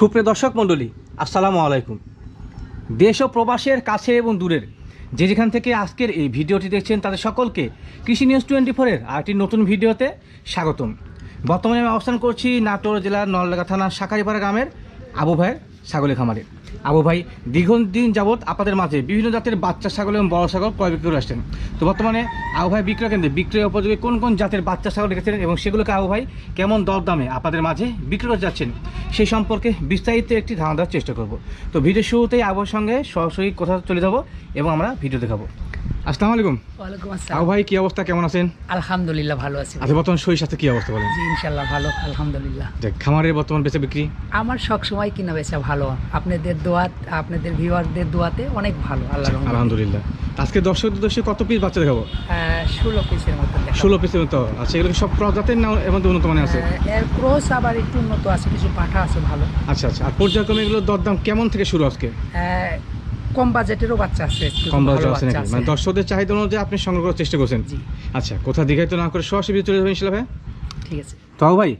সুপ্রিয় দর্শক মণ্ডলী, আসসালামু আলাইকুম। দেশ ও প্রবাসের কাছে এবং দূরের যে যেখান থেকে আজকের এই ভিডিওটি দেখছেন, তাদের সকলকে কৃষি নিউজ টোয়েন্টি ফোরের আরেকটি নতুন ভিডিওতে স্বাগতম। বর্তমানে আমি অবস্থান করছি নাটোর জেলার নলডাঙ্গা থানার শাকারিপাড়া গ্রামের আবু ভাইয়ের ছাগলের খামারে। আবু ভাই, দীর্ঘদিন যাবৎ আপনাদের মাঝে বিভিন্ন জাতের বাচ্চা ছাগল এবং বড় ছাগল ক্রয় বিক্রি করে আসছেন। তো বর্তমানে আবু ভাই বিক্রয় কেন্দ্রে, বিক্রয় উপযোগী কোন কোন জাতের বাচ্চা ছাগল রেখেছেন এবং সেগুলোকে আবু ভাই কেমন দর দামে আপনাদের মাঝে বিক্রি করে যাচ্ছেন, সেই সম্পর্কে বিস্তারিত একটি ধারণা দেওয়ার চেষ্টা করব। তো ভিডিও শুরুতেই আবুর সঙ্গে সরাসরি কথা চলে যাব এবং আমরা ভিডিও দেখাবো। আসসালামু আলাইকুম। ওয়ালাইকুম আসসালাম। ভাই কি অবস্থা? কেমন আছেন? আলহামদুলিল্লাহ ভালো আছি আচ্ছা বর্তমান শরীর স্বাস্থ্য কি অবস্থা বলেন? জি ভালো আলহামদুলিল্লাহ। দেখ খামারের বর্তমান বেচা বিক্রি? আমার সব সময় কিনা বেচা ভালো। আপনাদের দোয়াত আপনাদের ভিউয়ারদের দোয়াতে অনেক ভালো আল্লাহ আলহামদুলিল্লাহ। আজকে দর্শক দর্শক কত পিস বাচ্চা দেখাবো? ষোলো পিসের মতো। ষোলো পিসের মতো। আচ্ছা এগুলো সব ক্রস জাতের না এর মধ্যে উন্নত মানে আছে? এর ক্রস আবার একটু উন্নত আছে কিছু পাঠা আছে ভালো। আচ্ছা আচ্ছা। আর পর্যায়ক্রমে এগুলো দরদাম কেমন থেকে শুরু আজকে? কম বাজেটেরও বাচ্চা আছে কম বাজেট আছে নাকি? মানে দর্শকদের চাহিদা অনুযায়ী আপনি সংগ্রহ করার চেষ্টা করছেন? আচ্ছা কোথা দীঘায় তো না করে সরাসরি চলে যাবেন ইনশাল্লাহ ভাই? ঠিক আছে। তো আবু ভাই।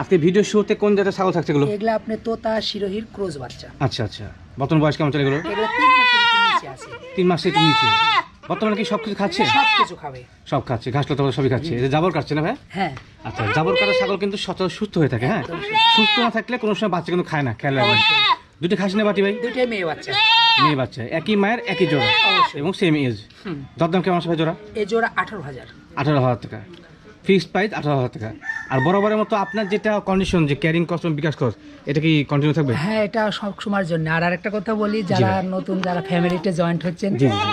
আজকে ভিডিও শুরুতে কোন জাতের ছাগল থাকছে এগুলো? এগুলা আপনি তোতা শিরোহির ক্রোজ বাচ্চা। আচ্ছা আচ্ছা। বর্তমান বয়স কেমন চলে এগুলা? তিন তিন মাসে একটু নিচে। বর্তমানে কি সব কিছু খাচ্ছে সবকিছু খাবে। সব খাচ্ছে ঘাস লতা সবই খাচ্ছে। এই যে জাবর কাটছে না ভাই? হ্যাঁ। আচ্ছা জাবর কাটা ছাগল কিন্তু সচল সুস্থ হয়ে থাকে হ্যাঁ? সুস্থ। না থাকলে কোনো সময় বাচ্চা কিন্তু খায় না খেয়াল রাখবেন। দুটি খাসি না বাটি ভাই? দুইটাই মেয়ে বাচ্চা। মেয়ে বাচ্চা একই মায়ের একই জোড়া এবং সেম এজ দরদাম কেমন আসবে জোড়া? এ জোড়া আঠারো হাজার। আঠারো হাজার টাকা। ফিক্সড প্রাইস আঠারো হাজার টাকা। আর বরাবরের মতো আপনার যেটা কন্ডিশন যে ক্যারিং কস্ট এবং বিকাশ কস্ট এটা কি কন্টিনিউ থাকবে? হ্যাঁ এটা সব সময়ের জন্য। আর আরেকটা কথা বলি যারা নতুন যারা ফ্যামিলিতে জয়েন্ট হচ্ছেন।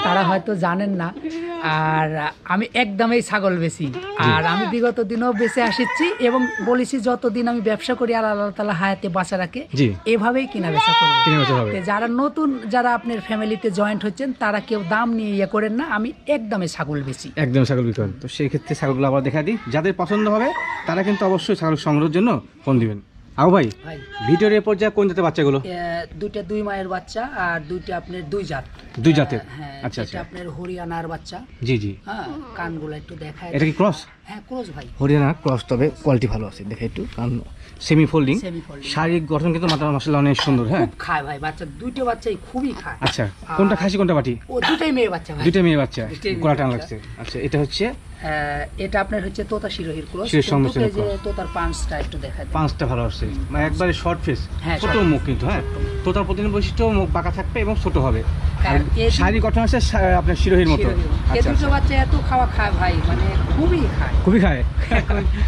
তারা হয়তো জানেন না। আর আমি একদমই ছাগল বেশি। আর আমি বিগত দিনও বেঁচে আসিছি এবং বলেছি যতদিন আমি ব্যবসা করি আর আল্লাহ তালা হায়াতে বাঁচা রাখে। এভাবেই কিনা বেচা তো যারা নতুন যারা আপনার ফ্যামিলিতে জয়েন্ট হচ্ছেন তারা কেউ দাম নিয়ে ইয়ে করেন না। আমি একদমই ছাগল বেশি। একদম ছাগল বিক্রি তো সেই ক্ষেত্রে ছাগলগুলো আবার দেখা দিই। যাদের পছন্দ হবে তারা কিন্তু অবশ্যই ছাগল সংগ্রহের জন্য ফোন দিবেন। আও ভাই ভিডিওর এ পর্যায়ে কোন জাতের বাচ্চাগুলো? দুইটা দুই মায়ের বাচ্চা আর দুইটা আপনার দুই জাত। দুই জাতের? হ্যাঁ আচ্ছা এটা আচ্ছা। আপনার হরিয়ানার বাচ্চা। জি জি। হ্যাঁ কানগুলো একটু দেখায় এটা কি ক্রস হ্যাঁ ক্লোজ ভাই। হরিয়ানা ক্রস তবে কোয়ালিটি ভালো আছে দেখে একটু কান সেমি ফোল্ডিং শারীরিক গঠন কিন্তু মাথা মশলা অনেক সুন্দর হ্যাঁ। খুব খায় ভাই বাচ্চা দুইটা বাচ্চাই খুবই খায়। আচ্ছা কোনটা খাসি কোনটা বাটি? ও দুটাই মেয়ে বাচ্চা ভাই। দুইটা মেয়ে বাচ্চা দুইটাই টান লাগছে। আচ্ছা এটা হচ্ছে এটা আপনার হচ্ছে তোতা শিরোহির সংমিশ্রণ যে তোতার পাঁচটা একটু দেখা দেয় পাঁচটা ভালো আসছে। মানে একবারে শর্ট ফেস হ্যাঁ, ছোট মুখ কিন্তু হ্যাঁ? তোতার প্রতিদিন বৈশিষ্ট্য মুখ বাঁকা থাকবে এবং ছোট হবে। হ্যাঁ, শারীরিক গঠন আছে আপনার শিরোহির মতো। আচ্ছা দুটো আচ্ছা। বাচ্চা এত খাওয়া খায় ভাই মানে খুবই খায়। খুবই খায়?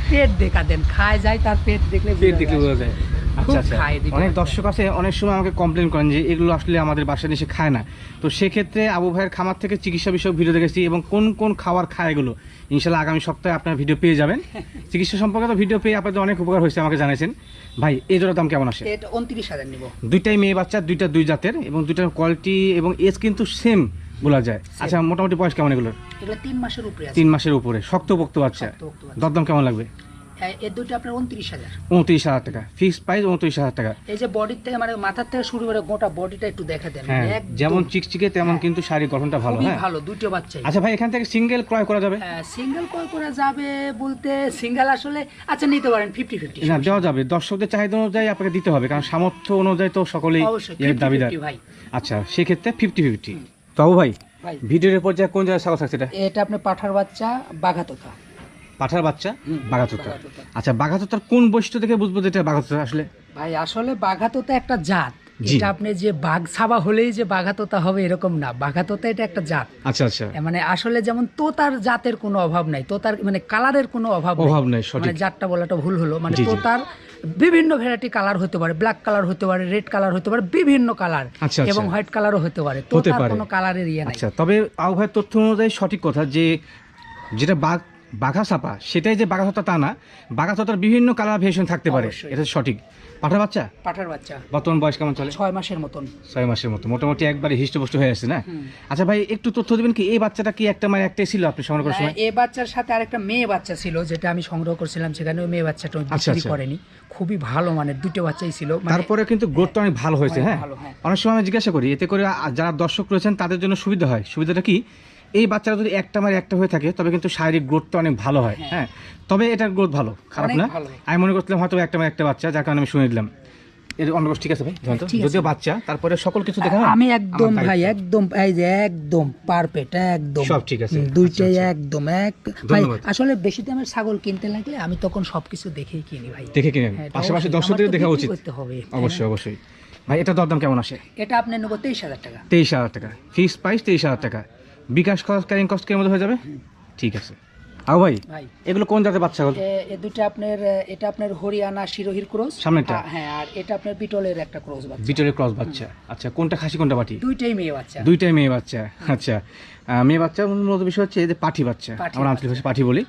পেট দেখা দেন খায় যায় তার পেট দেখলে পেট দেখলে বোঝা যায়। আচ্ছা আচ্ছা। অনেক। দর্শক আছে অনেক সময় আমাকে কমপ্লেন করেন যে এগুলো আসলে আমাদের বাসায় এসে খায় না। তো সেক্ষেত্রে আবু ভাইয়ের খামার থেকে চিকিৎসা বিষয়ক ভিডিও দেখেছি এবং কোন কোন খাবার খায় এগুলো? ইনশাল্লাহ আগামী সপ্তাহে আপনার ভিডিও পেয়ে যাবেন। চিকিৎসা সম্পর্কে তো ভিডিও পেয়ে আপনাদের অনেক উপকার হয়েছে আমাকে জানিয়েছেন ভাই এই জোড়ার দাম কেমন আসে? এটা উনত্রিশ হাজার নিবো। দুইটাই মেয়ে বাচ্চা দুইটা দুই জাতের এবং দুইটার কোয়ালিটি এবং এজ কিন্তু সেম বলা যায়। আচ্ছা মোটামুটি বয়স কেমন এগুলোর? এগুলো তিন মাসের উপরে তিন মাসের উপরে শক্তপোক্ত বাচ্চা। দরদাম কেমন লাগবে? এর দুটো আপনার উনত্রিশ হাজার। উনত্রিশ হাজার টাকা। ফিক্সড প্রাইস উনত্রিশ হাজার টাকা। এই যে বডির থেকে মানে মাথার থেকে শুরু করে গোটা বডিটা একটু দেখা দেন। হ্যাঁ যেমন চিকচিকে তেমন কিন্তু শারীরিক গঠনটা ভালো হ্যাঁ। ভালো দুটো বাচ্চাই। আচ্ছা ভাই এখান থেকে সিঙ্গেল ক্রয় করা যাবে? সিঙ্গেল কল করা যাবে বলতে সিঙ্গেল আসলে আচ্ছা নিতে পারেন ফিফটি ফিফটি না দেওয়া যাবে। দর্শকদের চাহিদা অনুযায়ী আপনাকে দিতে হবে কারণ সামর্থ্য অনুযায়ী তো সকলেই এর দাবিদার 50 ভাই। আচ্ছা সেক্ষেত্রে ফিফটি ফিফটি তবু ভাই ভাই। ভিডিওর পর্যায়ে কোন জায়গায় থাকছে এটা? এটা আপনি পাঠার বাচ্চা বাঘাতোতা পাঠার বাচ্চা বাঘাতোতা। আচ্ছা বাঘাতোতার কোন বৈশিষ্ট্য থেকে বুঝব যে এটা বাঘাতোতা আসলে? ভাই আসলে বাঘাতোতা একটা জাত। এটা আপনি যে বাঘ ছাবা হলেই যে বাঘাতোতা হবে এরকম না। বাঘাতোতা এটা একটা জাত। আচ্ছা আচ্ছা। মানে আসলে যেমন তোতার জাতের কোনো অভাব নাই। তোতার মানে কালারের কোনো অভাব অভাব নেই সঠিক। মানে জাতটা বলাটা ভুল হলো। মানে। তোতার বিভিন্ন ভ্যারাইটি কালার হতে পারে। ব্ল্যাক কালার হতে পারে রেড কালার হতে পারে বিভিন্ন কালার আচ্ছা, আচ্ছা। এবং হোয়াইট কালারও হতে পারে। তোতার কোনো কালারের ইয়ে নাই। আচ্ছা তবে ভাইয়ের তথ্য অনুযায়ী সঠিক কথা যে যেটা বাঘ বাঘা ছাপা সেটাই যে বাঘা তা না বাঘা ছাতার বিভিন্ন কালার ভেরিয়েশন থাকতে পারে। অবশ্যই। এটা সঠিক। পাঠার বাচ্চা? পাঠার বাচ্চা। বর্তমান বয়স কেমন চলে? ছয় মাসের মতন। ছয় মাসের মতো। মোটামুটি একবারে হিষ্টপুষ্ট হয়ে আছে না? হুম। আচ্ছা ভাই একটু তথ্য দেবেন কি? এই বাচ্চাটা কি একটা মানে একটাই ছিল আপনি সংগ্রহ করার সময়? এ বাচ্চার সাথে আরেকটা মেয়ে বাচ্চা ছিল যেটা আমি সংগ্রহ করছিলাম সেখানে। ওই মেয়ে বাচ্চাটা ওই আচ্ছা, বিক্রি আচ্ছা। করেনি। খুবই ভালো মানে দুটো বাচ্চাই ছিল। মানে তারপরে কিন্তু গ্রোথটা অনেক ভালো হয়েছে অনেক হ্যাঁ? ভালো, হ্যাঁ। অনেক সময় আমি জিজ্ঞাসা করি এতে করে আ- যারা দর্শক রয়েছেন তাদের জন্য সুবিধা হয়। সুবিধাটা কি? এই বাচ্চারা যদি একটা মারে একটা হয়ে থাকে তবে কিন্তু শারীরিক গ্রোথটা অনেক ভালো হয়। হ্যাঁ। তবে এটার গ্রোথ ভালো খারাপ না। আমি মনে করছিলাম হয়তো একটা মারে একটা বাচ্চা যার কারণে আমি শুনে দিলাম এর অন্য ঠিক আছে ভাই। যদিও বাচ্চা তারপরে সকল কিছু দেখা আমি একদম ভাই একদম এই যে একদম পারফেক্ট একদম। সব ঠিক আছে। দুইটাই আচ্ছা, আচ্ছা। একদম এক ভাই আসলে বেশি দামের ছাগল কিনতে লাগলে আমি তখন সবকিছু দেখেই কিনি ভাই। দেখে কিনেন হ্যাঁ, পাশাপাশি। দর্শকদের দেখা উচিত। হবে। অবশ্যই অবশ্যই। ভাই এটা দরদাম কেমন আসে? এটা আপনি নেব তেইশ হাজার টাকা। তেইশ হাজার টাকা। ফিক্স প্রাইস তেইশ হাজার টাকা। বিকাশ কস্ট ক্যারিং কস্ট কেমন হয়ে যাবে? ঠিক আছে। আও ভাই ভাই। এগুলো কোন জাতের বাচ্চা হল? এই দুটো আপনার এটা আপনার হরিয়ানা শিরোহির ক্রস। সামনেটা হ্যাঁ আর এটা আপনার বিটলের একটা ক্রস বাচ্চা। বিটলের ক্রস বাচ্চা। আচ্ছা কোনটা খাসি কোনটা পাটি দুইটাই মেয়ে বাচ্চা। দুইটাই মেয়ে বাচ্চা। আচ্ছা মেয়ে বাচ্চা মূলত বিষয় হচ্ছে এই যে পাটি বাচ্চা। আমরা আঞ্চলিক ভাষায় পাটি বলি।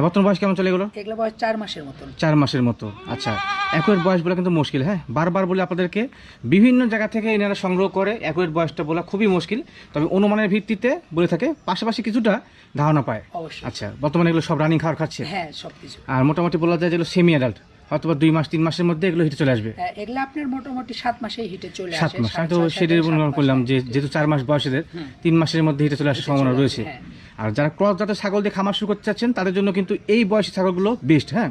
বর্তমান বয়স কেমন চলে গেলো এগুলো বয়স চার মাসের মতন। চার মাসের মতো আচ্ছা। একুয়ের বয়স বলা কিন্তু মুশকিল হ্যাঁ? বারবার বলে আপনাদেরকে বিভিন্ন জায়গা থেকে এনারা সংগ্রহ করে একুয়ের বয়সটা বলা খুবই মুশকিল তবে অনুমানের ভিত্তিতে বলে থাকে পাশাপাশি কিছুটা ধারণা পায়। অবশ্যই। আচ্ছা বর্তমানে এগুলো সব রানিং খাওয়ার খাচ্ছে? হ্যাঁ সবকিছু। আর মোটামুটি বলা যায় যেগুলো সেমি অ্যাডাল্ট হয়তো দুই মাস তিন মাসের মধ্যে এগুলো হিটে চলে আসবে। হ্যাঁ, এগুলো আপনার মোটামুটি সাত মাসেই হিটে চলে সাত মাস। আমি সাত তো ছয়, অনুমান করলাম যে যেহেতু চার মাস বয়সেদের তিন মাসের মধ্যে হিটে চলে আসার সম্ভাবনা রয়েছে। হ্যাঁ। আর যারা ক্রস জাতের ছাগল দিয়ে খামার শুরু করতে চাচ্ছেন তাদের জন্য কিন্তু এই বয়সী ছাগলগুলো বেস্ট হ্যাঁ।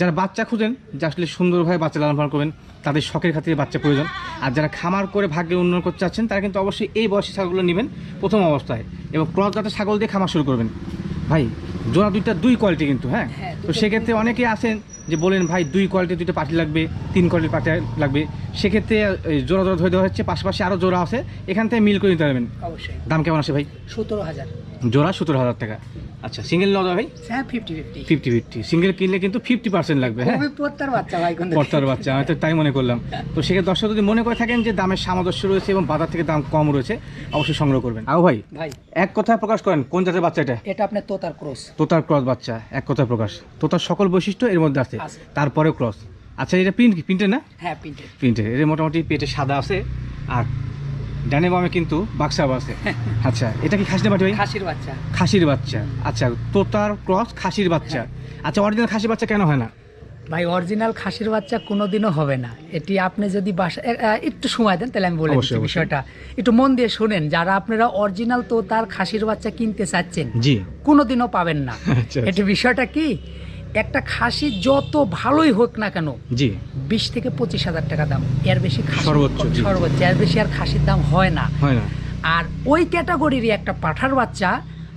যারা বাচ্চা খুঁজেন যে আসলে সুন্দরভাবে বাচ্চা লালন পালন করবেন তাদের শখের খাতিরে বাচ্চা প্রয়োজন। আর যারা খামার করে ভাগ্যে উন্নয়ন করতে চাচ্ছেন তারা কিন্তু অবশ্যই এই বয়সী ছাগলগুলো নেবেন প্রথম অবস্থায় এবং ক্রস জাতের ছাগল দিয়ে খামার শুরু করবেন। ভাই জোড়া দুইটা দুই কোয়ালিটি কিন্তু হ্যাঁ। হ্যাঁ, তো সেক্ষেত্রে অনেকেই আছেন যে বলেন ভাই দুই কোয়ালিটির দুইটা পাটি লাগবে তিন কোয়ালিটির পাটি লাগবে। সেক্ষেত্রে জোড়া জোড়া ধরে দেওয়া হচ্ছে পাশাপাশি আরও জোড়া আছে। এখান থেকে মিল করে নিতে পারবেন। অবশ্যই। দাম কেমন আসে ভাই? সতেরো হাজার। জোড়া সতেরো হাজার টাকা। আচ্ছা সিঙ্গেল নেওয়া যাবে ভাই? হ্যাঁ fifty fifty fifty fifty single কিনলে কিন্তু ফিফটি পার্সেন্ট লাগবে হ্যাঁ? পত্তার বাচ্চা ভাই বাচ্চা আমি তো তাই মনে করলাম। তো সেক্ষেত্রে দর্শক যদি মনে করে থাকেন যে দামের সামঞ্জস্য রয়েছে এবং বাজার থেকে দাম কম রয়েছে অবশ্যই সংগ্রহ করবেন। আও ভাই ভাই। এক কথা প্রকাশ করেন কোন জাতের বাচ্চা এটা? এটা আপনার তোতার ক্রস। তোতার ক্রস বাচ্চা এক কথা প্রকাশ। তোতার সকল বৈশিষ্ট্য এর মধ্যে আছে। তারপরেও ক্রস। আচ্ছা এটা প্রিন্ট প্রিন্টের না? হ্যাঁ প্রিন্টেড প্রিন্টের এর মোটামুটি পেটে সাদা আছে আর ডানে বামে কিন্তু বাক্সাও আছে। আচ্ছা এটা কি খাসি না বাটি ভাই? খাসির বাচ্চা। খাসির বাচ্চা। আচ্ছা তোতার ক্রস খাসির বাচ্চা। আচ্ছা অরিজিনাল খাসির বাচ্চা কেন হয় না? ভাই অরিজিনাল খাসির বাচ্চা কোনোদিনও হবে না। এটি আপনি যদি বাসা একটু সময় দেন তাহলে আমি বলে দিচ্ছি বিষয়টা। একটু মন দিয়ে শুনেন যারা আপনারা অরিজিনাল তো তার খাসির বাচ্চা কিনতে চাচ্ছেন জি। কোনোদিনও পাবেন না। আচ্ছা। এটি বিষয়টা কি? একটা খাসি যত ভালোই হোক না কেন জি। বিশ থেকে পঁচিশ হাজার টাকা দাম। এর বেশি সর্বোচ্চ, সর্বোচ্চ এর বেশি আর খাসির দাম হয় না। হয় না। আর ওই ক্যাটাগরিরই একটা পাঠার বাচ্চা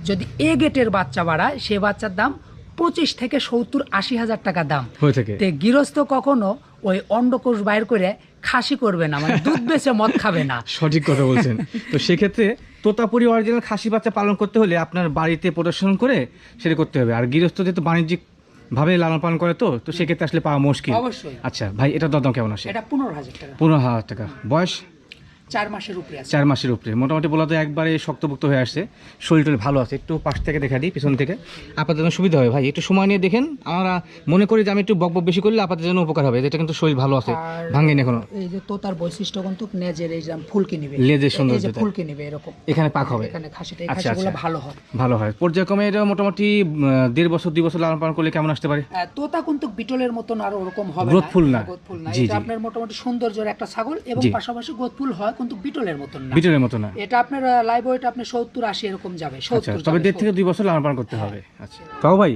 যদি এ গেটের বাচ্চা বাড়ায় সে বাচ্চার দাম পঁচিশ থেকে সত্তর আশি হাজার টাকা দাম। হয়ে থাকে। তে গৃহস্থ কখনো ওই অন্ডকোষ বাইর করে খাসি করবে না মানে দুধ বেচে মদ খাবে না। সঠিক কথা বলছেন। তো সেক্ষেত্রে তোতাপুরি অরিজিনাল খাসি বাচ্চা পালন করতে হলে আপনার বাড়িতে প্রদর্শন করে সেটা করতে হবে। আর গৃহস্থ যেহেতু বাণিজ্যিক ভাবে লালন পালন করে তো তো সেক্ষেত্রে আসলে পাওয়া মুশকিল। অবশ্যই। আচ্ছা ভাই এটা দরদাম কেমন আছে? এটা পনেরো হাজার টাকা। পনেরো হাজার টাকা। বয়স? চার মাসের উপরে চার মাসের উপরে। মোটামুটি বলা তো একবারে শক্তভুক্ত হয়ে আসছে। শরীর টরীর ভালো আছে একটু পাশ থেকে দেখা দিই পিছন থেকে। আপনাদের জন্য সুবিধা হবে ভাই একটু সময় নিয়ে দেখেন। আমরা মনে করি যে আমি একটু বক বেশি করলে আপনাদের জন্য উপকার হবে এটা কিন্তু শরীর ভালো আছে ভাঙেনি এখনও। এই যে তোতার বৈশিষ্ট্য কিন্তু নেজের এই যে ফুলকি নিবে। লেজের এই যে সৌন্দর্যতা। ফুলকি নিবে এরকম। এখানে পাক হবে। এখানে খাসিটা এই আচ্ছা, খাসিগুলো আচ্ছা। ভালো হয়। ভালো হয়। পর্যায়ক্রমে এটা মোটামুটি দেড় বছর দুই বছর লালন পালন করলে কেমন আসতে পারে? তোতা কিন্তু বিটলের মতন আর ওরকম হবে না। গ্রোথফুল না। এটা জি। আপনার মোটামুটি সৌন্দর্যের একটা ছাগল এবং। পাশাপাশি গ্রোথফুল হয়। কিন্তু বিটলের মতন না। বিটলের মতো না। এটা আপনার লাইভ ওয়েট আপনি সত্তর আশি এরকম যাবে আচ্ছা সত্তর তবে দেড় থেকে দুই বছর লালন পালন করতে হবে। আচ্ছা। তাও ভাই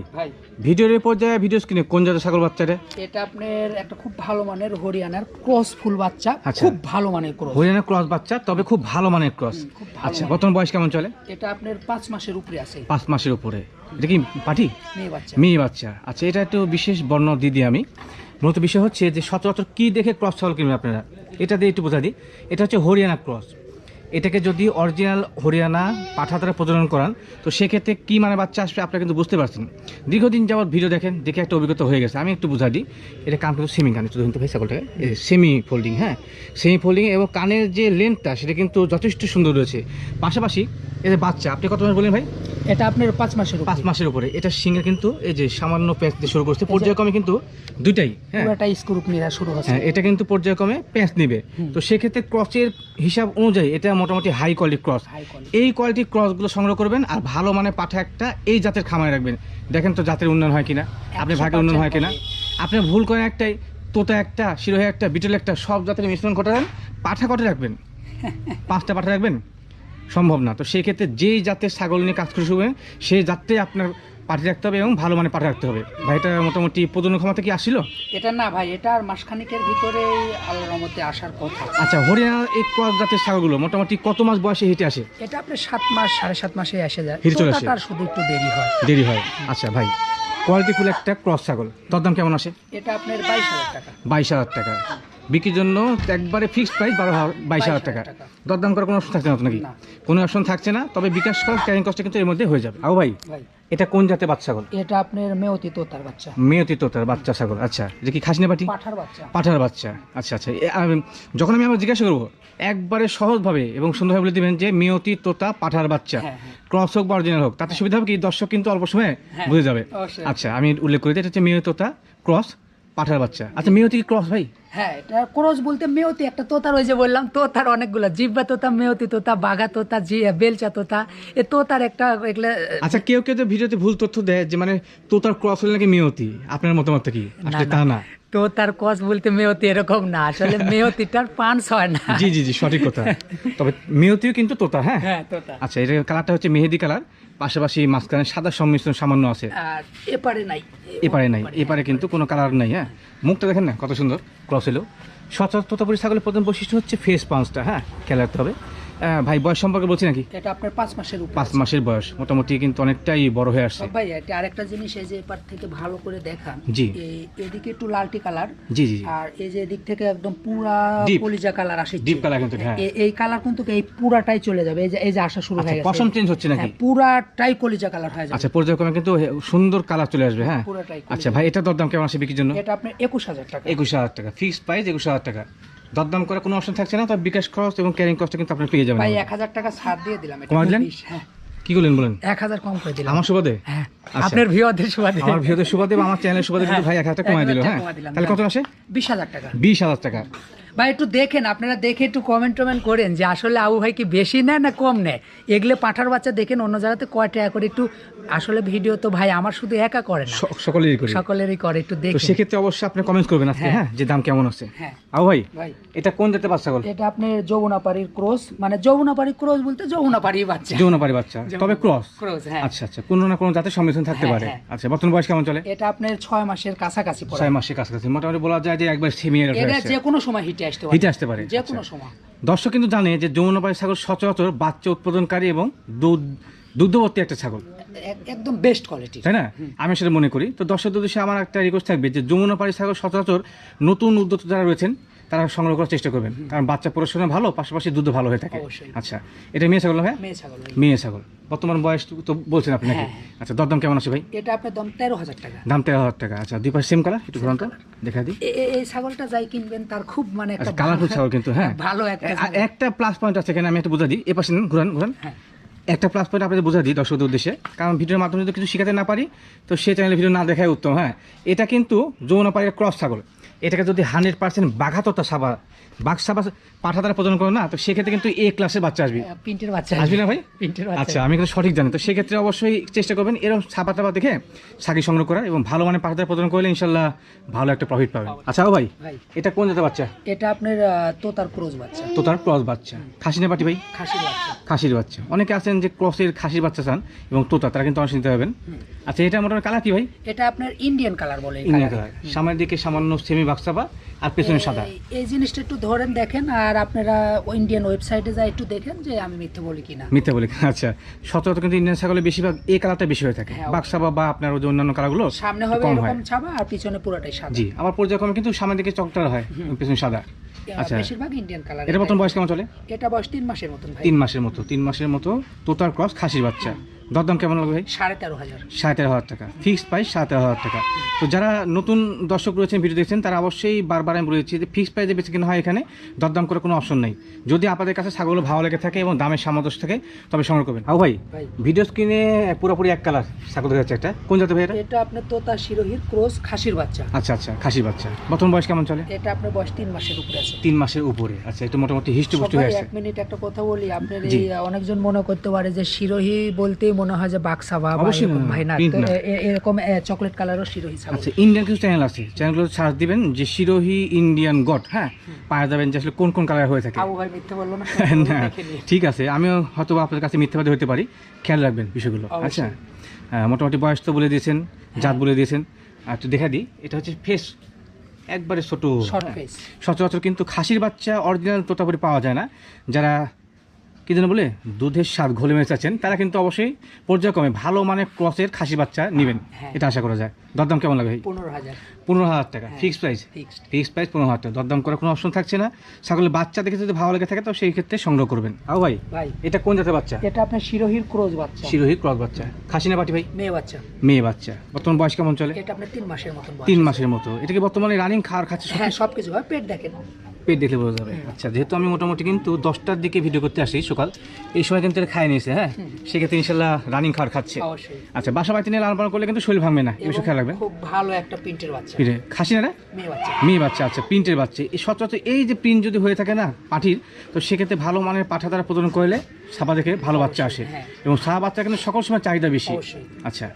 ভিডিওর পর্যায়ে ভিডিও স্ক্রিনে কোন জাতের ছাগল বাচ্চাটা? এটা আপনার একটা খুব ভালো মানের হরিয়ানার ক্রস ফুল বাচ্চা আচ্ছা। খুব ভালো মানের ক্রস। হরিয়ানা ক্রস বাচ্চা তবে খুব ভালো মানের ক্রস। আচ্ছা। বর্তমান বয়স কেমন চলে? এটা আপনার পাঁচ মাসের উপরে আছে। পাঁচ মাসের উপরে। এটা কি পাটি মেয়ে বাচ্চা। মেয়ে বাচ্চা। আচ্ছা এটা একটু বিশেষ বর্ণ দিদি আমি। মূলত বিষয় হচ্ছে যে সচরাচর কী দেখে ক্রস ছাগল কিনবেন আপনারা? এটা দিয়ে একটু বোঝা দিই। এটা হচ্ছে হরিয়ানা ক্রস এটাকে যদি অরিজিনাল হরিয়ানা পাঠা দ্বারা প্রজনন করান তো সেক্ষেত্রে কী মানে বাচ্চা আসবে আপনারা কিন্তু বুঝতে পারছেন। দীর্ঘদিন যাবত ভিডিও দেখেন দেখে একটা অভিজ্ঞতা হয়ে গেছে। আমি একটু বুঝা দিই। এটা কান কিন্তু সেমি কান একটু ভাই ছাগলটাকে। সেমি ফোল্ডিং হ্যাঁ? সেমি ফোল্ডিং এবং কানের যে লেন্থটা সেটা কিন্তু যথেষ্ট সুন্দর রয়েছে। পাশাপাশি এই যে বাচ্চা আপনি কত মাস বলেন ভাই? এটা আপনার পাঁচ মাসের পাঁচ মাসের উপরে। এটা সিঙ্গে কিন্তু এই যে সামান্য প্যাঁচ দিয়ে শুরু করছে। পর্যায়ক্রমে কিন্তু দুইটাই হ্যাঁ? স্ক্রুপ শুরু হচ্ছে। হ্যাঁ এটা কিন্তু পর্যায়ক্রমে প্যাঁচ নিবে। তো সেক্ষেত্রে ক্রসের হিসাব অনুযায়ী এটা মোটামুটি হাই কোয়ালিটি ক্রস এই কোয়ালিটির ক্রসগুলো সংগ্রহ করবেন আর ভালো মানে পাঠা একটা এই জাতের খামারে রাখবেন। দেখেন তো জাতের উন্নয়ন হয় কিনা আপনি ভাগে উন্নয়ন হয় কিনা। আপনি ভুল করেন একটাই তোতা একটা শিরোহে একটা বিটল একটা সব জাতের মিশ্রণ ঘটে দেন পাঠা কটে রাখবেন। পাঁচটা পাঠা রাখবেন? সম্ভব না। তো সেই ক্ষেত্রে যেই জাতের ছাগল নিয়ে কাজ করে শুরু সেই জাতটাই আপনার পাঠি রাখতে হবে এবং ভালো মানে পাঠি রাখতে হবে। ভাই এটা মোটামুটি প্রজনন ক্ষমতা কি আসছিল এটা না ভাই এটা আর মাসখানিকের ভিতরে আল্লাহর রহমতে আসার কথা। আচ্ছা হরিয়ানা এই ক্রস জাতের ছাগলগুলো মোটামুটি কত মাস বয়সে হেঁটে আসে? এটা আপনার সাত মাস সাড়ে সাত মাসে এসে যায়। হিট চলে আসে। তার শুধু একটু দেরি হয়। দেরি হয়। আচ্ছা ভাই কোয়ালিটিফুল একটা ক্রস ছাগল। তোর দাম কেমন আসে? এটা আপনার বাইশ হাজার টাকা। বাইশ হাজার টাকা। বিক্রির জন্য একবারে ফিক্সড প্রাইস বারো বাইশ হাজার টাকা। দরদাম করার কোনো অপশন থাকছে না তো নাকি? কোনো অপশন থাকছে না তবে বিকাশ কস্ট ক্যারিং কস্টটা কিন্তু এর মধ্যে হয়ে যাবে। আও ভাই এটা কোন জাতের বাচ্চা ছাগল এটা আপনার মেয়তি তোতার বাচ্চা। মেয়তি তোতার বাচ্চা ছাগল আচ্ছা। এটা কি খাসনে পাটি? পাঠার বাচ্চা। পাঠার বাচ্চা আচ্ছা আচ্ছা। যখন আমি আবার জিজ্ঞাসা করব একবারে সহজভাবে এবং সুন্দরভাবে বলে দিবেন যে মেয়তি তোতা পাঠার বাচ্চা। হ্যাঁ, হ্যাঁ। ক্রস হোক বা অরিজিনাল হোক তাতে সুবিধা হবে কি? দর্শক কিন্তু অল্প সময়ে হ্যাঁ, বুঝে যাবে। আচ্ছা আমি উল্লেখ করি এটা হচ্ছে মেয়তি তোতা ক্রস পাঠার বাচ্চা। আচ্ছা মেয়তি কি ক্রস ভাই? হ্যাঁ এটা ক্রস বলতে মেয়তি একটা তোতার ওই যে বললাম তোতার অনেকগুলো জিব্বা তোতা মেয়তি তোতা বাঘা তোতা জি বেলচা তোতা এ তোতার একটা এগুলো আচ্ছা কেউ কেউ তো ভিডিওতে ভুল তথ্য দেয় যে মানে তোতার ক্রস হলে নাকি মেয়তি আপনার মতামত কি? আসলে তা না। তোতার কস বলতে মেয়তি এরকম না। আসলে মেয়তিটার পাঁচ হয় না। জি জি জি সঠিক কথা। তবে মেয়তিও কিন্তু তোতা হ্যাঁ? হ্যাঁ তোতা। আচ্ছা এর কালারটা হচ্ছে মেহেদি কালার পাশাপাশি মাঝখানে সাদা সংমিশ্রণ সামান্য আছে। আর এপারে নাই। এপারে নাই। এপারে কিন্তু কোনো কালার নাই হ্যাঁ? মুখটা দেখেন না কত সুন্দর। ক্রস এলো। তোতাপুরি ছাগলের প্রধান বৈশিষ্ট্য হচ্ছে ফেস পাঞ্চটা হ্যাঁ? খেয়াল রাখতে হবে। ভাই বয়স সম্পর্কে বলছি নাকি? এটা আপনার পাঁচ মাসের উপর পাঁচ মাসের বয়স। মোটামুটি কিন্তু অনেকটাই বড় হয়ে আসছে। ভাই এটা আরেকটা জিনিস এই যে এপার থেকে ভালো করে দেখান। জি। এদিকে একটু লালটি কালার। জি জি আর এই যে এদিক থেকে একদম পুরা. কলিজা কালার আসে ডিপ কালার কিন্তু হ্যাঁ। এই কালার কিন্তু এই পুরাটাই চলে যাবে। এই যে এই যে আসা শুরু হয়ে আচ্ছা গেছে। পশম চেঞ্জ হচ্ছে নাকি? হ্যাঁ, পুরাটাই কলিজা কালার হয়ে যাবে। আচ্ছা পর্যায়ক্রমে কিন্তু সুন্দর কালার চলে আসবে হ্যাঁ? পুরাটাই আচ্ছা ভাই এটা দরদাম কেমন আসে বিক্রির জন্য? এটা আপনার একুশ হাজার টাকা। একুশ হাজার টাকা। ফিক্স প্রাইস একুশ হাজার টাকা। দরদাম করে কোনো অপশন থাকছে না তার বিকাশ খরচ এবং ক্যারিং কস্ট কিন্তু আপনি পেয়ে যাবেন ভাই এক হাজার টাকা ছাড় দিয়ে দিলাম এটা কমাই দিলেন? হ্যাঁ। কি করলেন বলেন? এক হাজার কম করে দিলাম। আমার সুবাদে? হ্যাঁ আচ্ছা। আপনার ভিউয়ারদের সুবাদে। আমার ভিউয়ারদের সুবাদে আমার চ্যানেলের সুবাদে কিন্তু ভাই এক হাজার টাকা কমাই দিল হ্যাঁ। তাহলে কত আসে? বিশ হাজার টাকা। বিশ হাজার টাকা। ভাই একটু দেখেন আপনারা দেখে একটু কমেন্ট টমেন্ট করেন যে আসলে আবু ভাই কি বেশি নেয় না কম নেয়? এগুলো পাঠার বাচ্চা দেখেন অন্য জায়গাতে কয় টাকা করে একটু আসলে ভিডিও তো ভাই আমার শুধু একা করে না। সকলেরই করি। সকলেরই করে একটু তো দেখেন। সেক্ষেত্রে অবশ্যই আপনি কমেন্ট করবেন আজকে হ্যাঁ। হ্যাঁ যে দাম কেমন আছে? হ্যাঁ। আও ভাই ভাই। এটা কোন জাতের বাচ্চা বল? এটা আপনার যৌবনাপাড়ির ক্রস মানে যৌবনাপাড়ির ক্রস বলতে যৌবনাপাড়ি বাচ্চা। যৌনপারি বাচ্চা তবে ক্রস। ক্রস হ্যাঁ। আচ্ছা আচ্ছা কোনো না কোনো জাতের সম্মিশ্রণ থাকতে হ্যাঁ, পারে। হ্যাঁ। আচ্ছা বর্তমান বয়স কেমন চলে? এটা আপনার ছয় মাসের কাছাকাছি পড়ে। ছয় মাসের কাছাকাছি মোটামুটি বলা যায় যে একবার সেমিয়ার এটা যে কোনো সময় হিটে আসতে পারে। হিটে আসতে পারে যে আচ্ছা। কোনো সময়। দর্শক কিন্তু জানে যে যমুনাপাড়ি ছাগল সচরাচর বাচ্চা উৎপাদনকারী এবং দুধ দুগ্ধবর্তী একটা ছাগল। একদম বেস্ট কোয়ালিটি তাই না? আমি সেটা মনে করি। তো দর্শক উদ্দেশ্যে আমার একটা রিকোয়েস্ট থাকবে যে যমুনাপাড়ি ছাগল সচরাচর নতুন উদ্যোক্তা যারা রয়েছেন তারা সংগ্রহ করার চেষ্টা করবেন। কারণ বাচ্চা পড়াশোনা ভালো পাশাপাশি দুধ ভালো হয়ে থাকে। আচ্ছা এটা মেয়ে ছাগল হ্যাঁ মেয়ে ছাগল মেয়ে ছাগল। বর্তমান বয়স তো বলছেন আপনি নাকি? হ্যাঁ, আচ্ছা দরদাম কেমন আছে ভাই? এটা আপনার দাম তেরো হাজার টাকা। দাম তেরো হাজার টাকা। আচ্ছা দুই পাশে সেম কালার একটু ঘুরান তো দেখা দিই। এই ছাগলটা যাই কিনবেন তার খুব মানে একটা আচ্ছা কালারফুল ছাগল কিন্তু হ্যাঁ। ভালো একটা একটা প্লাস পয়েন্ট আছে এখানে আমি একটু বোঝা দিই। এ পাশে ঘুরান ঘুরান। হ্যাঁ। একটা প্লাস পয়েন্ট আপনাদের বোঝা দিই দর্শকদের উদ্দেশ্যে। কারণ ভিডিওর মাধ্যমে যদি কিছু শেখাতে না পারি তো সে চ্যানেলে ভিডিও না দেখাই উত্তম হ্যাঁ। এটা কিন্তু যৌনপাড়ির ক্রস ছাগল। এটাকে যদি হান্ড্রেড পার্সেন্ট বাঘাততা সাবা বাঘ সাবা পাঠা দ্বারা প্রদান করে না তো সেক্ষেত্রে কিন্তু এ ক্লাসের বাচ্চা আসবে। আহ, পিন্টের বাচ্চা আসবে না ভাই? প্রিন্টের আচ্ছা আমি কিন্তু সঠিক জানি। তো সেক্ষেত্রে অবশ্যই চেষ্টা করবেন এরকম ছাপা টাপা দেখে সাকি সংগ্রহ করা এবং ভালো মানে পাঠা দ্বারা প্রদান করলে ইনশাল্লাহ ভালো একটা প্রফিট পাবেন। আচ্ছা ভাই এটা কোন জাতের বাচ্চা? এটা আপনার তোতার ক্রোজ বাচ্চা। তো তার ক্রস বাচ্চা। খাসি না পাটি ভাই? খাসির বাচ্চা। খাসির বাচ্চা। অনেকে আছেন যে ক্রসের খাসির বাচ্চা চান এবং তোতা তারা কিন্তু অনেক নিতে পারবেন। আচ্ছা এটা মোটামুটি কালার কি ভাই? এটা আপনার ইন্ডিয়ান কালার বলে ইন্ডিয়ান কালার সামনের দিকে সামান্য সেমি বাক্সাবা আর পেছনে সাদা। এই- জিনিসটা একটু ধরেন দেখেন আর আপনারা ইন্ডিয়ান ওয়েবসাইটে যা একটু দেখেন যে আমি মিথ্যে বলি কিনা। মিথ্যা বলে আচ্ছা। সচরাচর কিন্তু ইন্ডিয়ান ছাগলের বেশিরভাগ এই কালারটা বেশি হয়ে থাকে। হ্যাঁ, বা আপনার ওই যে অন্যান্য কালারগুলো সামনে হবে এরকম ছাবা আর পিছনে পুরোটাই সাদা। জি আবার পর্যায়ক্রমে কিন্তু সামনের দিকে চকটার হয় পেছনে সাদা। আচ্ছা। বেশিরভাগ ইন্ডিয়ান কালার এটা মতন বয়স কেমন চলে? এটা বয়স তিন মাসের মতন তিন মাসের মতো তিন মাসের মতো তোতার ক্রস খাসির বাচ্চা। দরদাম কেমন লাগবে ভাই? সাড়ে তেরো হাজার। সাড়ে তেরো হাজার টাকা। ফিক্সড প্রাইস সাড়ে তেরো হাজার টাকা। তো যারা নতুন দর্শক রয়েছেন ভিডিও দেখছেন তারা অবশ্যই বারবার আমি বলেছি যে ফিক্সড প্রাইসে বেশি কিনা হয় এখানে। দরদাম করে কোনো অপশন নেই। যদি আপনাদের কাছে ছাগল ভালো লেগে থাকে এবং দামের সামঞ্জস্য থাকে তবে সংগ্রহ করবেন। আও ভাই ভিডিও স্ক্রিনে পুরোপুরি এক কালার ছাগল দেখা যাচ্ছে একটা। কোন জাতের ভাই এটা? এটা আপনার তোতা শিরোহির ক্রোজ খাসির বাচ্চা। আচ্ছা আচ্ছা খাসির বাচ্চা। বর্তমান বয়স কেমন চলে? এটা আপনার বয়স তিন মাসের উপরে আছে। তিন মাসের উপরে। আচ্ছা একটু মোটামুটি হিস্ট্রি হয়ে আছে। এক মিনিট একটা কথা বলি। আপনার। অনেকজন মনে করতে পারে যে শিরোহি বলতেই মনে হয় যে বাক্সাবা অবশ্যই ভাই না। তো এরকম চকলেট কালারও শিরোহী ছাগল আচ্ছা ইন্ডিয়ান কিছু চ্যানেল আছে চ্যানেলগুলো সার্চ দিবেন যে শিরোহি ইন্ডিয়ান গড হ্যাঁ? পাওয়া যাবেন যে আসলে কোন কোন কালার হয়ে থাকে। আবু ভাই মিথ্যে বলল না। ঠিক আছে আমিও হয়তো আপনাদের কাছে মিথ্যাবাদী হতে পারি খেয়াল রাখবেন বিষয়গুলো। আচ্ছা মোটামুটি বয়স তো বলে দিয়েছেন জাত বলে দিয়েছেন। আর একটু দেখা দিই এটা হচ্ছে ফেস একবারে ছোট। হ্যাঁ। সচরাচর কিন্তু খাসির বাচ্চা অরিজিনাল তোতাপুরি পাওয়া যায় না। যারা কি যেন বলে দুধের স্বাদ ঘোলে মেরে চাচ্ছেন। তারা কিন্তু অবশ্যই পর্যায়ক্রমে ভালো মানের ক্রসের খাসি বাচ্চা নেবেন। হ্যাঁ। এটা আশা করা যায়। দরদাম কেমন লাগে পনেরো হাজার। পনেরো হাজার টাকা। হ্যাঁ, fixed price fixed fix price পনেরো হাজার টাকা। দরদাম করার কোনো অপশন থাকছে না। ছাগলের বাচ্চা দেখে যদি ভালো লেগে থাকে তো সেই ক্ষেত্রে সংগ্রহ করবেন। আও ভাই ভাই। এটা কোন জাতের বাচ্চা? এটা আপনার শিরোহির ক্রস বাচ্চা। শিরোহী ক্রস বাচ্চা। খাসি না পাটি ভাই? মেয়ে বাচ্চা। মেয়ে বাচ্চা। বর্তমান বয়স কেমন চলে? এটা আপনার তিন মাসের বয়স। তিন মাসের মতো। এটাকে বর্তমানে রানিং খাওয়ার খাচ্ছে সব হ্যাঁ কিছু পেট দেখেন। পেট দেখলে বোঝা যাবে। আচ্ছা যেহেতু আমি মোটামুটি কিন্তু দশটার দিকে ভিডিও করতে আসি সকাল এই সময় কিন্তু খায় নিয়েছে হ্যাঁ? সেক্ষেত্রে ইনশাল্লাহ রানিং খাওয়ার খাচ্ছে। আচ্ছা বাসা বাড়িতে নিয়ে লালন করলে কিন্তু শরীর ভাঙবে না এই খেয়াল রাখবেন। খুব ভালো একটা প্রিন্টের বাচ্চা। খাসি না মেয়ে বাচ্চা। আচ্ছা প্রিন্টের বাচ্চা। এই সচরাচর এই যে প্রিন্ট যদি হয়ে থাকে না পাঠির তো সেক্ষেত্রে ভালো মানের পাঠা দ্বারা প্রদান করলে সাবা দেখে ভালো বাচ্চা আসে। হ্যাঁ। এবং সাবা বাচ্চা কিন্তু সকল সময় চাহিদা বেশি। আচ্ছা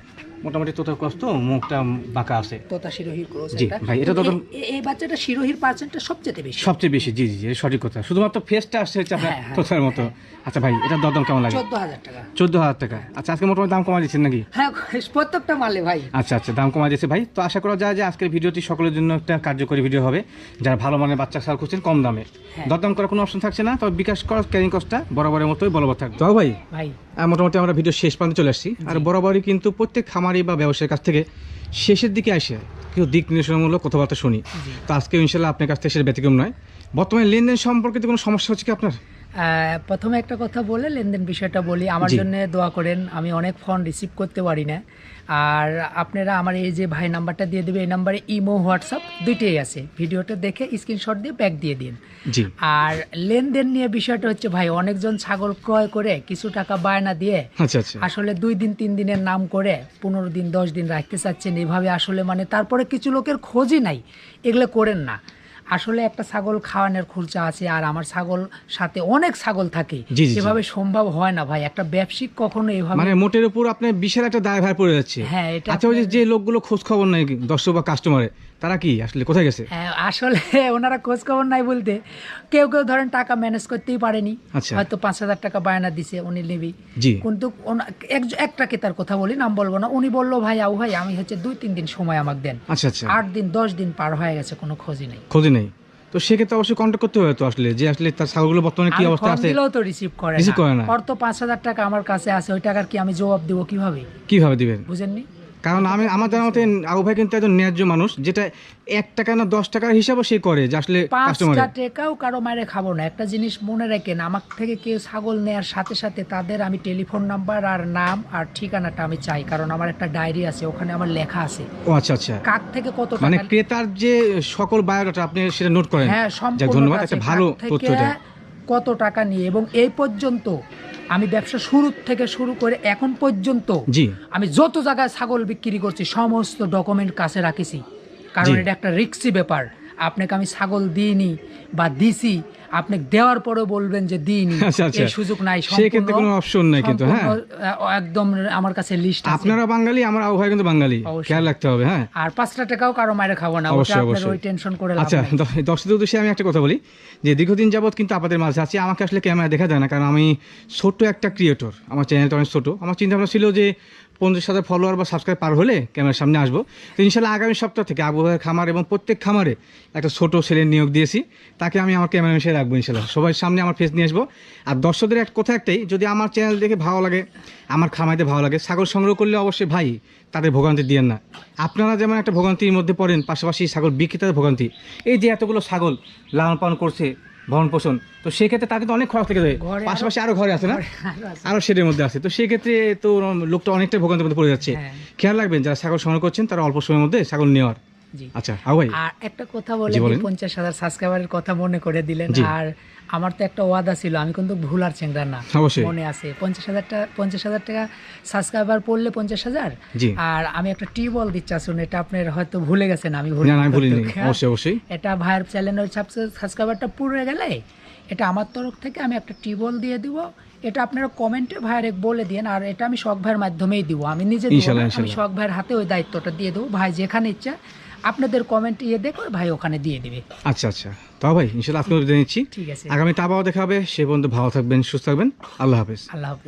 মোটামুটি তোতার কষ্ট মুখটা বাঁকা আছে। তোতা শিরোহির ক্রোজ জি, ভাই, এটা তো এই- বাচ্চাটা শিরোহির পার্সেন্টটা সবচেয়ে বেশি। সবচেয়ে বেশি জি জি সঠিক কথা। শুধুমাত্র ফেসটা আসছে হচ্ছে আপনার হ্যাঁ, হ্যাঁ, তোতার মতো। আচ্ছা ভাই এটা দরদাম কেমন লাগে? চোদ্দ হাজার টাকা। চোদ্দ হাজার টাকা। আচ্ছা আজকে মোটামুটি দাম কমা দিচ্ছেন নাকি? হ্যাঁ প্রত্যেকটা মালে ভাই। আচ্ছা আচ্ছা দাম কমা দিয়েছে ভাই। তো আশা করা যায় যে আজকের ভিডিওটি সকলের জন্য একটা কার্যকরী ভিডিও হবে। যারা ভালো মানের বাচ্চা সার খুঁজছেন কম দামে। হ্যাঁ। দরদাম করার কোনো অপশন থাকছে না তবে বিকাশ করার ক্যারিং কস্টটা বরাবরের মতোই বলবৎ থাকবে। তো ভাই। ভাই মোটামুটি আমরা ভিডিও শেষ পর্যন্ত চলে আসছি। আর বরাবরই কিন্তু প্রত্যেক খামারি বা ব্যবসায়ীর কাছ থেকে শেষের দিকে আসে কিছু দিক নির্দেশনামূলক কথাবার্তা শুনি। তো আজকে ইনশাল্লাহ আপনার কাছ থেকে সেটা ব্যতিক্রম নয়। বর্তমানে লেনদেন সম্পর্কিত কোনো সমস্যা হচ্ছে কি আপনার? প্রথমে একটা কথা বলে লেনদেন বিষয়টা বলি। আমার জন্য দোয়া করেন আমি অনেক ফোন রিসিভ করতে পারি না। আর আপনারা আমার এই যে ভাই নাম্বারটা দিয়ে দেবে এই নাম্বারে ইমো হোয়াটসঅ্যাপ দুইটাই আছে। ভিডিওটা দেখে স্ক্রিনশট দিয়ে ব্যাক দিয়ে দিন। আর লেনদেন নিয়ে বিষয়টা হচ্ছে ভাই অনেকজন ছাগল ক্রয় করে কিছু টাকা বায়না দিয়ে আচ্ছা আচ্ছা। আসলে দুই দিন তিন দিনের নাম করে পনেরো দিন দশ দিন রাখতে চাচ্ছেন। এভাবে আসলে মানে তারপরে কিছু লোকের খোঁজই নাই। এগুলো করেন না। আসলে একটা ছাগল খাওয়ানোর খরচা আছে আর আমার ছাগল সাথে অনেক ছাগল থাকে। এভাবে সম্ভব হয় না ভাই। একটা ব্যবসায়িক কখনো এভাবে মানে মোটের উপর আপনার বিশাল একটা দায়ভার পড়ে যাচ্ছে। হ্যাঁ, এটা আচ্ছা ওই যে- যে লোকগুলো খোঁজ খবর নেয় দর্শক বা কাস্টমারে তারা কি আসলে কোথায় গেছে? হ্যাঁ, আসলে ওনারা খোঁজ খবর নাই বলতে। কেউ কেউ ধরেন টাকা ম্যানেজ করতেই পারেনি। আচ্ছা। হয়তো পাঁচ হাজার টাকা বায়না দিছে উনি নেবি। কিন্তু একটা তার কথা বলি নাম বলব না। উনি বলল ভাই আউ ভাই আমি হচ্ছে দুই তিন দিন সময় আমাকে দেন। আচ্ছা আচ্ছা। আট দিন দশ দিন পার হয়ে গেছে কোনো খোঁজই নেই। খোঁজে নেই। তো সেক্ষেত্রে অবশ্যই কন্ট্যাক্ট করতে হবে তো আসলে যে আসলে তার ছাগলগুলো বর্তমানে কি অবস্থা আছে? দিলেও তো রিসিভ করে Receive করে না। তো পাঁচ হাজার টাকা আমার কাছে আছে ওই টাকার কি আমি জবাব দেবো কীভাবে? কীভাবে দিবেন? বুঝেননি? কারণ আমি আমার জানা মতে আবু ভাই কিন্তু একজন ন্যায্য মানুষ যেটা এক টাকা না দশ টাকার হিসাবও সে করে যে আসলে পাঁচটা টাকাও কারও মারে খাব না। একটা জিনিস মনে রাখেন আমার থেকে কেউ ছাগল নেয়ার সাথে সাথে তাদের আমি টেলিফোন নাম্বার আর নাম আর ঠিকানাটা আমি চাই কারণ আমার একটা ডায়েরি আছে ওখানে আমার লেখা আছে। ও আচ্ছা আচ্ছা। কাক থেকে কত মানে ক্রেতার যে সকল বায়োডাটা আপনি সেটা নোট করেন। হ্যাঁ ধন্যবাদ একটা ভালো তথ্য কত টাকা নিয়ে এবং এই পর্যন্ত আমি ব্যবসা শুরু থেকে শুরু করে এখন পর্যন্ত জি। আমি যত জায়গায় ছাগল বিক্রি করছি সমস্ত ডকুমেন্ট কাছে রাখেছি। কারণ এটা একটা রিক্সি ব্যাপার। আপনাকে আমি ছাগল দিইনি বা দিছি আপনি দেওয়ার পরেও বলবেন যে দিইনি। আচ্ছা, আচ্ছা। এই সুযোগ নাই সেক্ষেত্রে কোনো অপশন নাই কিন্তু, হ্যাঁ? একদম আমার কাছে লিস্ট আপনারা বাঙালি আমার আবু ভাই কিন্তু বাঙালি। খেয়াল রাখতে হবে হ্যাঁ। আর পাঁচটা টাকাও কারও মায়ের খাব না অবশ্যই, অবশ্যই। ওই টেনশন করে আচ্ছা নাই। দ- দর্শকদের উদ্দেশ্যে আমি একটা কথা বলি যে দীর্ঘদিন যাবৎ কিন্তু আপনাদের মাঝে আছি। আমাকে আসলে ক্যামেরা দেখা যায় না কারণ আমি ছোট্ট একটা ক্রিয়েটর আমার চ্যানেলটা অনেক ছোটো। আমার চিন্তা ভাবনা ছিল যে পঞ্চাশ হাজার ফলোয়ার বা সাবস্ক্রাইব পার হলে ক্যামেরার সামনে আসব। তো ইনশাল্লাহ আগামী সপ্তাহ থেকে আবু ভাইয়ের খামার এবং প্রত্যেক খামারে একটা ছোট ছেলের নিয়োগ দিয়েছি। তাকে আমি আমার ক্যামেরা হিসেবে রাখব ইনশাল্লাহ। সবার সামনে আমার ফেস নিয়ে আসব। আর দর্শকদের এক কথা একটাই যদি আমার চ্যানেল দেখে ভালো লাগে আমার খামাইতে ভালো লাগে ছাগল সংগ্রহ করলে অবশ্যই ভাই তাদের ভোগান্তি দিয়েন না। আপনারা যেমন একটা ভোগান্তির মধ্যে পড়েন পাশাপাশি ছাগল বিক্রেতাদের ভোগান্তি এই যে এতগুলো ছাগল লালন পালন করছে ভরণ পোষণ তো সেক্ষেত্রে তাকে তো অনেক খরচ থেকে যায়। পাশাপাশি আরও ঘরে আছে না? আরও আছে। আরও শেডের মধ্যে আছে। তো সেক্ষেত্রে তো লোকটা অনেকটা ভোগান্তির মধ্যে পড়ে যাচ্ছে। হ্যাঁ। খেয়াল রাখবেন যারা ছাগল সংগ্রহ করছেন তারা অল্প সময়ের মধ্যে ছাগল নেওয়ার আচ্ছা আর একটা কথা বলে। পঞ্চাশ হাজার সাবস্ক্রাইবারের কথা মনে করে দিলেন। আর আমার তো একটা ওয়াদা ছিল আমি কিন্তু ভুলার চেংরা না। মনে আছে পঞ্চাশ হাজার টাকা পঞ্চাশ হাজার টাকা সাবস্ক্রাইবার পড়লে পঞ্চাশ হাজার? আর আমি একটা টিউবওয়েল দিচ্ছি আসুন এটা আপনার হয়তো ভুলে গেছেন আমি? অবশ্যই অবশ্যই। এটা ভাইয়ের চ্যানেলের সাবস্ক্রাইবারটা পুড়ে গেলে এটা আমার তরফ থেকে আমি একটা টিবল দিয়ে দিব। এটা আপনারা কমেন্টে ভাইয়ের বলে দিন আর এটা আমি শখ ভাইয়ের মাধ্যমেই দিব। আমি নিজে দিব আমি। শখ ভাইয়ের হাতে ওই দায়িত্বটা দিয়ে দেবো। ভাই যেখানে ইচ্ছা আপনাদের কমেন্ট ইয়ে দেখো ভাই ওখানে দিয়ে দিবে। আচ্ছা আচ্ছা। তাও ভাই ইনশাল্লাহ আপনাদের নিচ্ছি। ঠিক আছে। আগামী তাবাও দেখা হবে সে পর্যন্ত ভালো থাকবেন সুস্থ থাকবেন। আল্লাহ হাফেজ। আল্লাহ হাফিজ।